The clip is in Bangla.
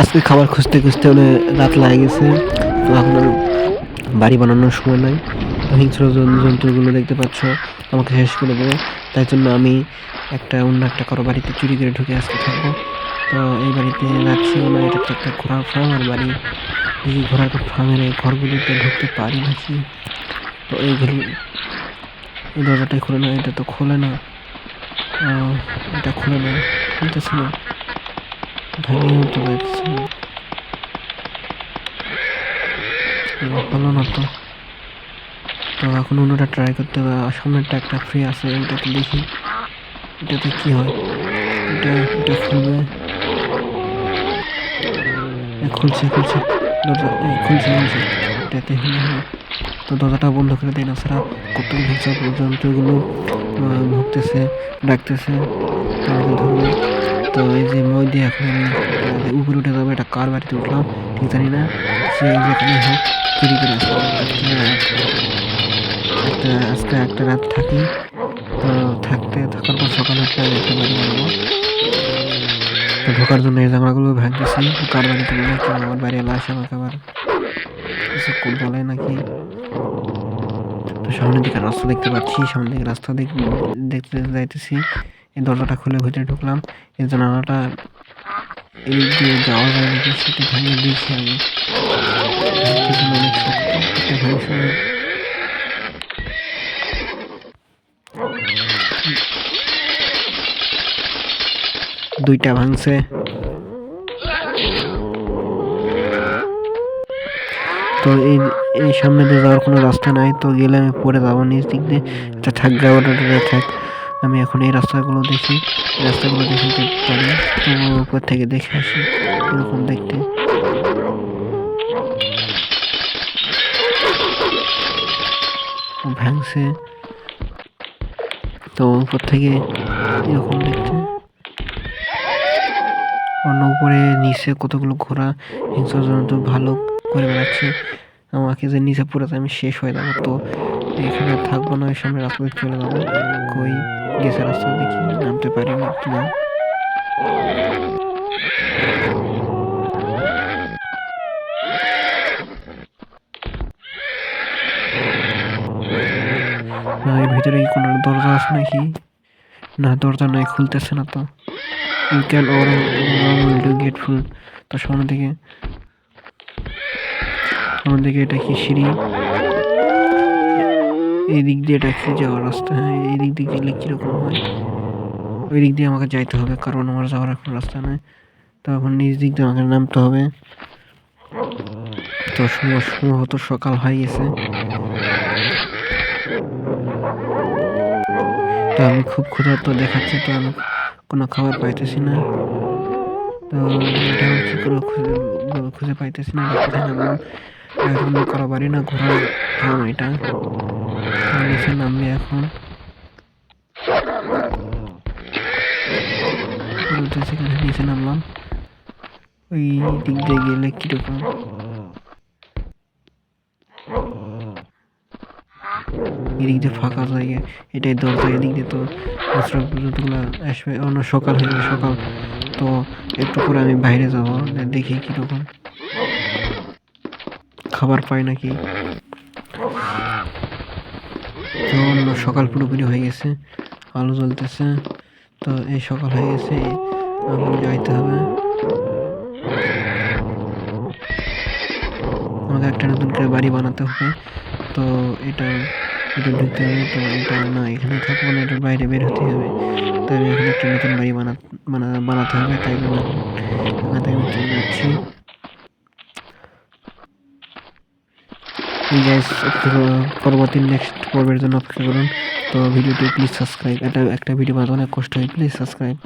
আজকে খাবার খুঁজতে খুঁজতে অনেক রাত লাগে গেছে। তো এখন আর বাড়ি বানানোর সময় নাই। হিংস্র জন্তুগুলো দেখতে পাচ্ছ, আমাকে শেষ করে দেবে। তাই জন্য আমি একটা অন্য একটা কারও বাড়িতে চুরি করে ঢুকে আসতে থাকব। তো এই বাড়িতে যাচ্ছিও না, এটা একটা ঘোড়ার ফার্মের বাড়ি এই ঘোড়ার ফার্মের এই ঘরগুলিতে ঢুকতে পারি নাকি? তো এইগুলো এই দরজাটাই খুলে না, এটা তো খোলে না। এটা খুলে না, খুলতেছে না। যাচ্ছে না তো। তো এখন অন্যটা ট্রাই করতে হবে। সামনেরটা একটা ফ্রি আছে, এটাতে দেখি। এটাতে কি হয়? এটা এটা খুলবে। খুলছে খুলছে। দরজা খুলছে খুলছে। এটাতে হলে তো দরজাটা বন্ধ করে দেয় না ছাড়া কত জন্তুগুলো ভুগতেছে ডাকতেছে। তো এই যে মই এখন উপরে উঠে যাব এটা কার বাড়িতে উঠলাম, ঠিক জানি না, সে একটা আজকে একটা রাত থাকি, তো থাকতে, থাকার পর সকালে একটা বাড়ি বানাবো। তো ঢোকার জন্য এই জামাগুলো ভাঙতেছি কার বাড়িতে গেলে কেউ আমার বাড়ি এলা, আসে আমাকে আবার। কিছু বলে নাকি? তো সামনের দিকে রাস্তা দেখতে পাচ্ছি, সামনের দিকে রাস্তা দেখ- দেখতে যাইতেছি। এই দরজাটা খুলে ভিতরে ঢুকলাম। এই জানালাটা এদিক দিয়ে যাওয়া যায় নাকি সেটা ভাঙিয়ে দিয়েছি ভাঙছে দুইটা ভাঙছে। তো এই এই সামনে দিয়ে যাওয়ার কোনো রাস্তা নাই, তো গেলে আমি পড়ে যাব নিজ দিক দিয়ে। আচ্ছা থাক গাওয়াটা থাক। আমি এখন এই রাস্তাগুলো দেখি রাস্তাগুলো দেখে পারি উপর থেকে দেখে আসি, এরকম দেখতে। ভাঙছে তো উপর থেকে এরকম দেখতে। অন্য উপরে, নিচে কতগুলো ঘোড়া হিংস্র জন্তু ভালো করে বেড়াচ্ছে। আমাকে যে নিচে পড়েছে আমি শেষ হয়ে যাব, তো এখানে থাকব না ওই সামনে রাস্তা চলে যাব। কই? গেছে রাস্তা দেখি, নামতে পারি না, কি না এর ভিতরে কি কোনো দরজা আছে নাকি? না, দরজা নাই, খুলতেছে না তো। ক্যান ওর গেট ফুল তো সামনে দিকে সামনে দিকে এটা কি সিঁড়ি? এই দিক দিয়ে কি যাওয়ার রাস্তা হ্যাঁ এই দিক দিয়ে গেলে কীরকম হয়? ওই দিক দিয়ে আমাকে যাইতে হবে, কারণ আমার যাওয়ার এখন রাস্তা নেই। তো এখন নিজ দিক দিয়ে আমাকে নামতে হবে। তো সময় সম্ভবত সকাল হয়ে গেছে। তো আমি খুব ক্ষুধার্ত দেখাচ্ছি, তো আমি কোনো খাবার পাইতেছি না। তো কি করে খুঁজে খুঁজে পাইতেছি না এখন করা বাড়ি না, ঘোরার ফার্ম এটা। নিচে নামবে এখন। এখানে নিচে নামলাম। ওই দিক দিয়ে গেলে কীরকম? এদিক দিয়ে ফাঁকা জায়গা এটাই দরজা এদিক দিয়ে তো গুলো আসবে অন্য সকাল হয়ে গেছে, সকাল। তো একটু পরে আমি বাইরে যাব দেখি কীরকম। খাবার পাই নাকি? সকাল পুরোপুরি হয়ে গেছে, আলো জ্বলতেছে, তো এই সকাল হয়ে গেছে, এখন যাইতে হবে। আমাকে একটা নতুন করে বাড়ি বানাতে হবে, তো এটা এটা ঢুকতে হবে, তো এটা না, এখানে থাকব না, এটার বাইরে বের হতে হবে। তাই আমি এখন একটা নতুন বাড়ি বানা, বানা- বানাতে হবে, তাই জন্য এখান থেকে আমি যাচ্ছি। গাইস পরবর্তী নেক্সট পর্বের জন্য অপেক্ষা করুন। তো ভিডিওটি প্লিজ সাবস্ক্রাইব এটা একটা ভিডিও বানাতে অনেক কষ্ট হয়। Please subscribe